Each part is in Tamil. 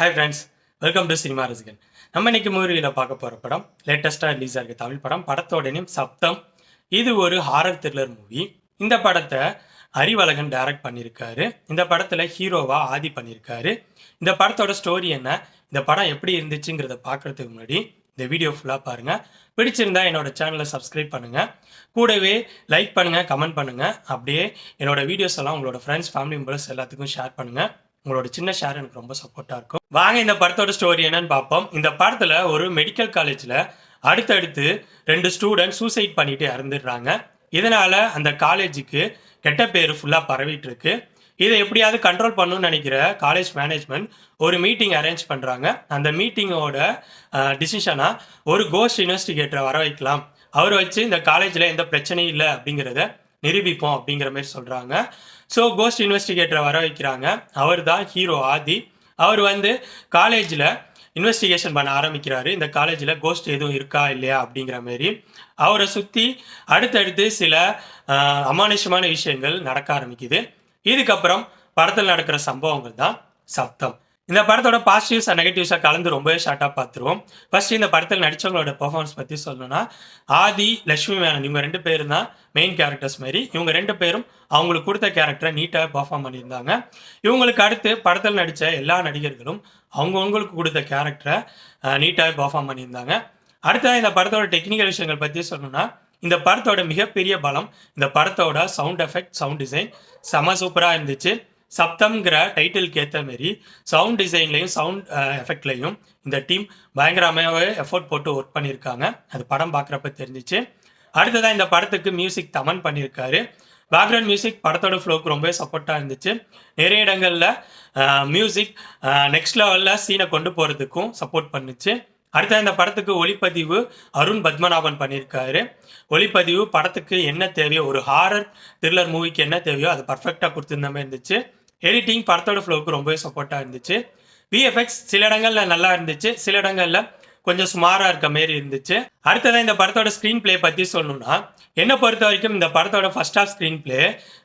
Hi friends welcome to cinema ரசிகன் நம்ம இன்னைக்கு மூவியில் பார்க்க போகிற படம் லேட்டஸ்ட்டாக ரிலீஸ் ஆகிருக்க தமிழ் படம் படத்தோட நேம் சப்தம். இது ஒரு ஹாரர் த்ரில்லர் மூவி இந்த படத்தை அறிவழகன் டைரக்ட் பண்ணியிருக்காரு. இந்த படத்தில் ஹீரோவாக ஆதி பண்ணியிருக்காரு. இந்த படத்தோட ஸ்டோரி என்ன இந்த படம் எப்படி இருந்துச்சுங்கிறத பார்க்கறதுக்கு முன்னாடி இந்த வீடியோ ஃபுல்லாக பாருங்கள் பிடிச்சிருந்தா என்னோட சேனலை சப்ஸ்கிரைப் பண்ணுங்கள் கூடவே லைக் பண்ணுங்கள் கமெண்ட் பண்ணுங்கள் அப்படியே என்னோட வீடியோஸ் எல்லாம் உங்களோட ஃப்ரெண்ட்ஸ் ஃபேமிலி மெம்பர்ஸ் எல்லாத்துக்கும் ஷேர் பண்ணுங்கள் உங்களோட சின்ன ஷேர் எனக்கு ரொம்ப சப்போர்ட்டாக இருக்கும். வாங்க இந்த படத்தோட ஸ்டோரி என்னன்னு பார்ப்போம். இந்த படத்தில் ஒரு மெடிக்கல் காலேஜில் அடுத்தடுத்து ரெண்டு ஸ்டூடெண்ட் சூசைட் பண்ணிட்டு இறந்துடுறாங்க. இதனால் அந்த காலேஜுக்கு கெட்ட பேர் ஃபுல்லாக பரவிட்டு இருக்கு. இதை எப்படியாவது கண்ட்ரோல் பண்ணணும்னு நினைக்கிற காலேஜ் மேனேஜ்மெண்ட் ஒரு மீட்டிங் அரேஞ்ச் பண்ணுறாங்க அந்த மீட்டிங்கோட டிசிஷனாக ஒரு கோஸ்ட் இன்வெஸ்டிகேட்டரை வர வைக்கலாம். அவர் வச்சு இந்த காலேஜில் எந்த பிரச்சனையும் இல்லை அப்படிங்கிறத நிரூபிப்போம் அப்படிங்கிற மாதிரி சொல்கிறாங்க ஸோ கோஸ்ட் இன்வெஸ்டிகேட்டரை வர வைக்கிறாங்க. அவர் தான் ஹீரோ ஆதி. அவர் வந்து காலேஜில் இன்வெஸ்டிகேஷன் பண்ண ஆரம்பிக்கிறாரு. இந்த காலேஜில் கோஸ்ட் எதுவும் இருக்கா இல்லையா அப்படிங்கிற மாரி அவரை சுற்றி அடுத்தடுத்து சில அமானுஷமான விஷயங்கள் நடக்க ஆரம்பிக்குது. இதுக்கப்புறம் படத்தில் நடக்கிற சம்பவங்கள் தான் சப்தம். இந்த படத்தோட பாசிட்டிவ்ஸ் அண்ட் நெகட்டிவ்ஸாக கலந்து ரொம்பவே ஷார்ட்டாக பார்த்துருவோம். ஃபர்ஸ்ட் இந்த படத்தில் நடித்தவங்களோட பர்ஃபார்மன்ஸ் பற்றி சொல்லணும்னா ஆதி லட்சுமி மேனன் இவங்க ரெண்டு பேரும் தான் மெயின் கேரக்டர்ஸ் மாதிரி. இவங்க ரெண்டு பேரும் அவங்களுக்கு கொடுத்த கேரக்டரை நீட்டாக பெர்ஃபார்ம் பண்ணியிருந்தாங்க. இவங்களுக்கு அடுத்து படத்தில் நடித்த எல்லா நடிகர்களும் அவங்கவுங்களுக்கு கொடுத்த கேரக்டரை நீட்டாக பெர்ஃபார்ம் பண்ணியிருந்தாங்க. அடுத்தது இந்த படத்தோட டெக்னிக்கல் விஷயங்கள் பற்றி சொல்லணும்னா இந்த படத்தோட மிகப்பெரிய பலம் இந்த படத்தோட சவுண்ட் எஃபெக்ட் சவுண்ட் டிசைன் செம சூப்பராக இருந்துச்சு. சப்தம்ங்கிற டைட்டிலுக்கு ஏற்ற மாரி சவுண்ட் டிசைன்லையும் சவுண்ட் எஃபெக்ட்லையும் இந்த டீம் பயங்கரமாகவே எஃபோர்ட் போட்டு ஒர்க் பண்ணியிருக்காங்க. அது படம் பார்க்குறப்ப தெரிஞ்சிச்சு. அடுத்ததாக இந்த படத்துக்கு மியூசிக் தமன் பண்ணியிருக்காரு. பேக்ரவுண்ட் மியூசிக் படத்தோட ஃப்ளோக்கு ரொம்பவே சப்போர்ட்டாக இருந்துச்சு. நிறைய இடங்களில் மியூசிக் நெக்ஸ்ட் லெவலில் சீனை கொண்டு போகிறதுக்கும் சப்போர்ட் பண்ணுச்சு. அடுத்த இந்த படத்துக்கு ஒளிப்பதிவு அருண் பத்மநாபன் பண்ணியிருக்காரு. ஒளிப்பதிவு படத்துக்கு என்ன தேவையோ ஒரு ஹாரர் த்ரில்லர் மூவிக்கு என்ன தேவையோ அது பர்ஃபெக்டாக கொடுத்துருந்த மாதிரி இருந்துச்சு. எடிட்டிங் படத்தோட ஃப்ளோவுக்கு ரொம்பவே சப்போர்ட்டாக இருந்துச்சு. விஎஃப்எக்ஸ் சில இடங்களில் நல்லா இருந்துச்சு. சில இடங்களில் கொஞ்சம் சுமாராக இருக்க மாரி இருந்துச்சு. அடுத்ததான் இந்த படத்தோட ஸ்க்ரீன் ப்ளே பற்றி சொல்லணும்னா என்னை பொறுத்த வரைக்கும் இந்த படத்தோட ஃபர்ஸ்ட் ஆஃப் ஸ்க்ரீன் ப்ளே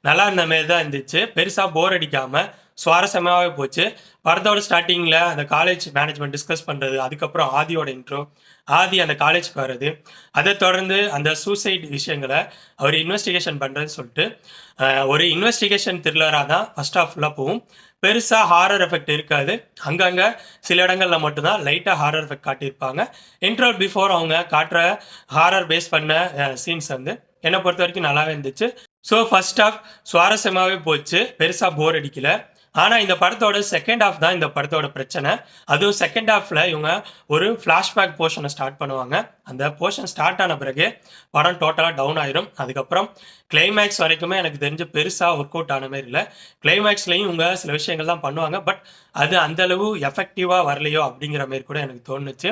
நல்லா இருந்த மாரி தான் இருந்துச்சு. பெருசாக போர் அடிக்காமல் சுவாரஸ்யமாகவே போச்சு. படத்தோட ஸ்டார்டிங்கில் அந்த காலேஜ் மேனேஜ்மெண்ட் டிஸ்கஸ் பண்ணுறது அதுக்கப்புறம் ஆதியோட இன்ட்ரோ ஆதி அந்த காலேஜ்க்கு வர்றது அதை தொடர்ந்து அந்த சூசைட் விஷயங்களை அவர் இன்வெஸ்டிகேஷன் பண்ணுறதுன்னு சொல்லிட்டு ஒரு இன்வெஸ்டிகேஷன் த்ரில்லராக தான் ஃபர்ஸ்ட் ஹாஃப் போகும். பெருசாக ஹாரர் எஃபெக்ட் இருக்காது. அங்கங்கே சில இடங்களில் மட்டும்தான் லைட்டாக ஹாரர் எஃபெக்ட் காட்டியிருப்பாங்க. இன்ட்ரோ பிஃபோர் அவங்க காட்டுற ஹாரர் பேஸ் பண்ண சீன்ஸ் வந்து என்னை பொறுத்த வரைக்கும் நல்லாவே இருந்துச்சு. ஸோ ஃபர்ஸ்ட் ஆஃப் சுவாரஸ்யமாகவே போச்சு. பெருசாக போர் அடிக்கலை. ஆனால் இந்த படத்தோட செகண்ட் ஹாஃப் தான் இந்த படத்தோட பிரச்சனை. அதுவும் செகண்ட் ஹாஃபில் இவங்க ஒரு ஃப்ளாஷ்பேக் போர்ஷனை ஸ்டார்ட் பண்ணுவாங்க. அந்த போர்ஷன் ஸ்டார்ட் ஆன பிறகு படம் டோட்டலாக டவுன் ஆயிரும். அதுக்கப்புறம் கிளைமேக்ஸ் வரைக்குமே எனக்கு தெரிஞ்ச பெருசாக ஒர்க் அவுட் ஆன மாதிரி இல்லை. கிளைமேக்ஸ்லையும் இவங்க சில விஷயங்கள் தான் பண்ணுவாங்க. பட் அது அந்தளவு எஃபெக்டிவாக வரலையோ அப்படிங்கிற மாதிரி கூட எனக்கு தோணுச்சு.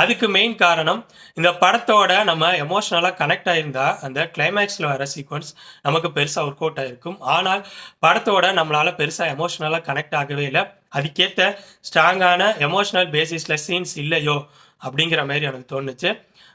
அதுக்கு மெயின் காரணம் இந்த படத்தோட நம்ம எமோஷ்னலாக கனெக்ட் ஆயிருந்தா அந்த கிளைமேக்ஸில் வர சீக்வன்ஸ் நமக்கு பெருசாக ஒர்க் அவுட் ஆயிருக்கும். ஆனால் படத்தோட நம்மளால் பெருசாக எமோஷ்னலாக கனெக்ட் ஆகவே இல்லை. அதுக்கேற்ற ஸ்ட்ராங்கான எமோஷ்னல் பேசிஸில் சீன்ஸ் இல்லையோ அப்படிங்கிற மாதிரி எனக்கு தோணுச்சு.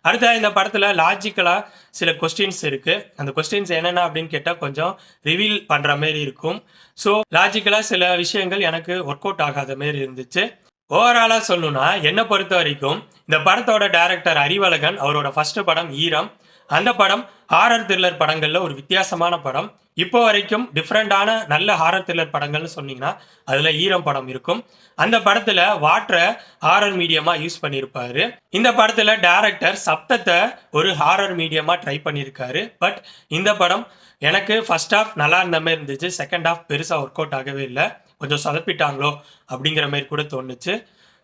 அடுத்த இந்த படத்தில் லாஜிக்கலாக சில கொஸ்டின்ஸ் இருக்குது அந்த கொஸ்டின்ஸ் என்னென்ன அப்படின்னு கேட்டால் கொஞ்சம் ரிவீல் பண்ணுற மாதிரி இருக்கும். ஸோ லாஜிக்கலாக சில விஷயங்கள் எனக்கு ஒர்க் அவுட் ஆகாத மாதிரி இருந்துச்சு. ஓவராலாக சொல்லணும்னா என்னை பொறுத்த வரைக்கும் இந்த படத்தோட டேரக்டர் அறிவழகன் அவரோட ஃபர்ஸ்ட் படம் ஈரம். அந்த படம் ஹாரர் த்ரில்லர் படங்களில் ஒரு வித்தியாசமான படம். இப்போ வரைக்கும் டிஃப்ரெண்டான நல்ல ஹாரர் த்ரில்லர் படங்கள்னு சொன்னீங்கன்னா அதில் ஈரம் படம் இருக்கும். அந்த படத்தில் வாட்டரை ஹாரர் மீடியமாக யூஸ் பண்ணியிருப்பாரு. இந்த படத்தில் டேரக்டர் சப்தத்தை ஒரு ஹாரர் மீடியமாக ட்ரை பண்ணியிருக்காரு. பட் இந்த படம் எனக்கு ஃபர்ஸ்ட் ஹாஃப் நல்லா இருந்த மாதிரி இருந்துச்சு. செகண்ட் ஹாஃப் பெருசாக ஒர்க் அவுட் ஆகவே இல்லை. கொஞ்சம் சொதப்பிட்டாங்களோ அப்படிங்கிற மாதிரி கூட தோணுச்சு.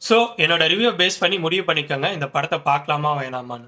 ஸோ என்னோட ரிவ்யூ பேஸ் பண்ணி முடிவு பண்ணிக்கோங்க. இந்த படத்தை பார்க்கலாமா வேணாமான்னு.